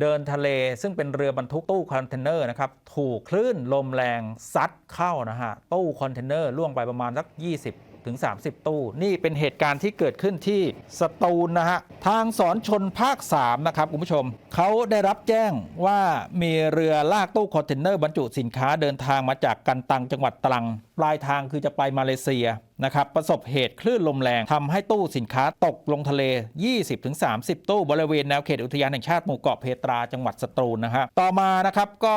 เดินทะเลซึ่งเป็นเรือบรรทุกตู้คอนเทนเนอร์นะครับถูกคลื่นลมแรงซัดเข้านะฮะตู้คอนเทนเนอร์ล่วงไปประมาณสัก 20 ถึง30 ตู้ นี่เป็นเหตุการณ์ที่เกิดขึ้นที่สตูลนะฮะ ทางสอนชนภาค 3 นะครับ คุณผู้ชม เขาได้รับแจ้งว่ามีเรือลากตู้คอนเทนเนอร์บรรจุสินค้าเดินทางมาจากกันตังจังหวัดตรัง ปลายทางคือจะไปมาเลเซียนะครับประสบเหตุคลื่นลมแรงทำให้ตู้สินค้าตกลงทะเล 20-30 ตู้บริเวณแนวเขตอุทยานแห่งชาติหมู่เกาะเพตราจังหวัดสตูลนะฮะต่อมานะครับก็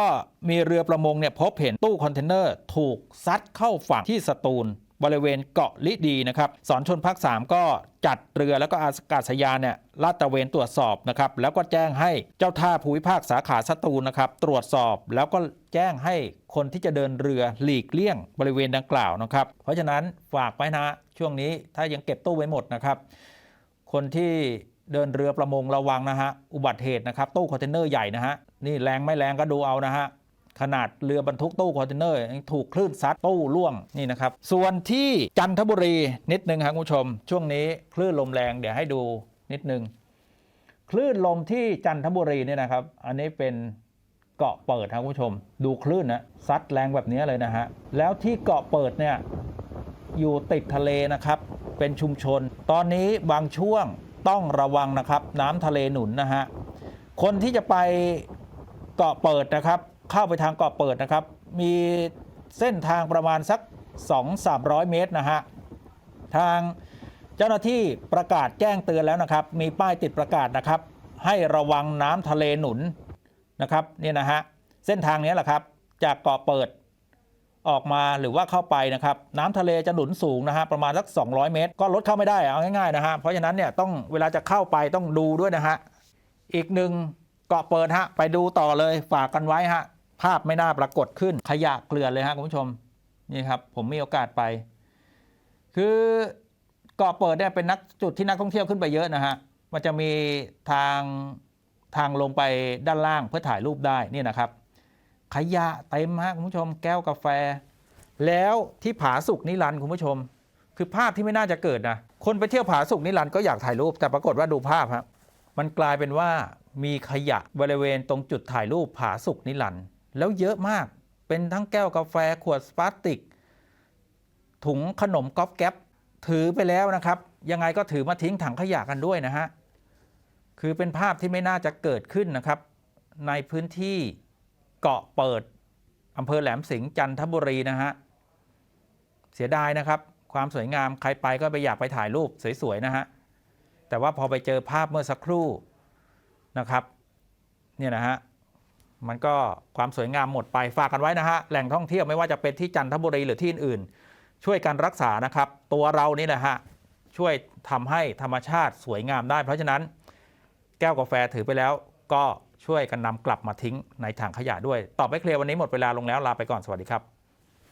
มีเรือประมงเนี่ยพบเห็นตู้คอนเทนเนอร์ถูกซัดเข้าฝั่งที่สตูล บริเวณเกาะลิดีนะครับสอนชนภาค3ก็จัดเรือแล้วก็อากาศยานเนี่ยลาดตระเวนตรวจสอบนะครับแล้วก็แจ้งให้เจ้าท่าภูมิภาคสาขาสตูลนะครับตรวจสอบแล้วก็แจ้งให้คนที่จะเดินเรือหลีกเลี่ยงบริเวณดังกล่าวนะครับ เพราะฉะนั้นฝากไว้นะช่วงนี้ถ้ายังเก็บตู้ไว้หมดนะครับ คนที่เดินเรือประมงระวังนะฮะอุบัติเหตุนะครับตู้คอนเทนเนอร์ใหญ่นะฮะนี่แรงไม่แรงก็ดูเอานะฮะ ขนาดเรือบรรทุกตู้คอนเทนเนอร์ถูกคลื่นซัดตู้ล่วงนี่นะครับ ส่วนที่จันทบุรีนิดนึงครับคุณผู้ชม ช่วงนี้คลื่นลมแรงเดี๋ยวให้ดูนิดนึงคลื่นลมที่จันทบุรีเนี่ยนะครับ อันนี้เป็นเกาะเปิดครับคุณผู้ชม ดูคลื่นนะซัดแรงแบบนี้เลยนะฮะแล้วที่เกาะเปิดเนี่ยอยู่ติดทะเลนะครับ เป็นชุมชน ตอนนี้บางช่วงต้องระวังนะครับ น้ำทะเลหนุนนะฮะคนที่จะไปเกาะเปิดนะครับ เข้าไปทางเกาะเปิดนะครับ มีเส้นทางประมาณสัก 2-300 เมตรนะฮะ ทางเจ้าหน้าที่ประกาศแจ้งเตือนแล้วนะครับ มีป้ายติดประกาศนะครับ ให้ระวังน้ำทะเลหนุนนะครับเนี่ยนะฮะเส้นทางนี้แหละครับ จากเกาะเปิดออกมาหรือว่าเข้าไปนะครับ น้ำทะเลจะหนุนสูงนะฮะประมาณสัก 200 เมตร ก็รถเข้าไม่ได้เอาง่ายๆนะฮะเพราะฉะนั้นเนี่ยต้องเวลาจะเข้าไปต้องดูด้วยนะฮะอีกหนึ่งเกาะเปิดฮะไปดูต่อเลยฝากกันไว้ฮะ ภาพไม่น่าปรากฏขึ้นขยะเกลื่อนเลยฮะคุณผู้ชมนี่ครับผมมีโอกาสไป คือเกาะเปิดเนี่ยเป็นนักจุดที่นักท่องเที่ยวขึ้นไปเยอะนะฮะมันจะมีทางทางลงไปด้านล่างเพื่อถ่ายรูปได้นี่นะครับ ขยะเต็มฮะคุณผู้ชม แก้วกาแฟ แล้วที่ผาสุกนิรันคุณผู้ชม คือภาพที่ไม่น่าจะเกิดนะคนไปเที่ยวผาสุกนิรันก็อยากถ่ายรูปแต่ปรากฏว่าดูภาพครับมันกลายเป็นว่ามีขยะบริเวณตรงจุดถ่ายรูปผาสุกนิรันด แล้วเยอะมาก เป็นทั้งแก้วกาแฟขวดพลาสติก ถุงขนมก๊อบแก๊ปถือไปแล้วนะครับ ยังไงก็ถือมาทิ้งถังขยะกันด้วยนะฮะ คือเป็นภาพที่ไม่น่าจะเกิดขึ้นนะครับ ในพื้นที่เกาะเปิดอำเภอแหลมสิงห์จันทบุรีนะฮะ เสียดายนะครับ ความสวยงามใครไปก็ไปอยากไปถ่ายรูปสวยๆนะฮะ แต่ว่าพอไปเจอภาพเมื่อสักครู่นะครับ เนี่ยนะฮะ มันก็ความสวยงามหมดไปฝากกันไว้นะฮะแหล่งท่องเที่ยวไม่ว่าจะเป็นที่จันทบุรีหรือที่อื่นๆช่วยกันรักษานะครับ ตัวเรานี่แหละฮะช่วยทำให้ธรรมชาติสวยงามได้ เพราะฉะนั้น แก้วกาแฟถือไปแล้วก็ช่วยกันนำกลับมาทิ้งในถังขยะด้วยตอบไปเคลียร์วันนี้หมดเวลาลงแล้วลาไปก่อนสวัสดีครับ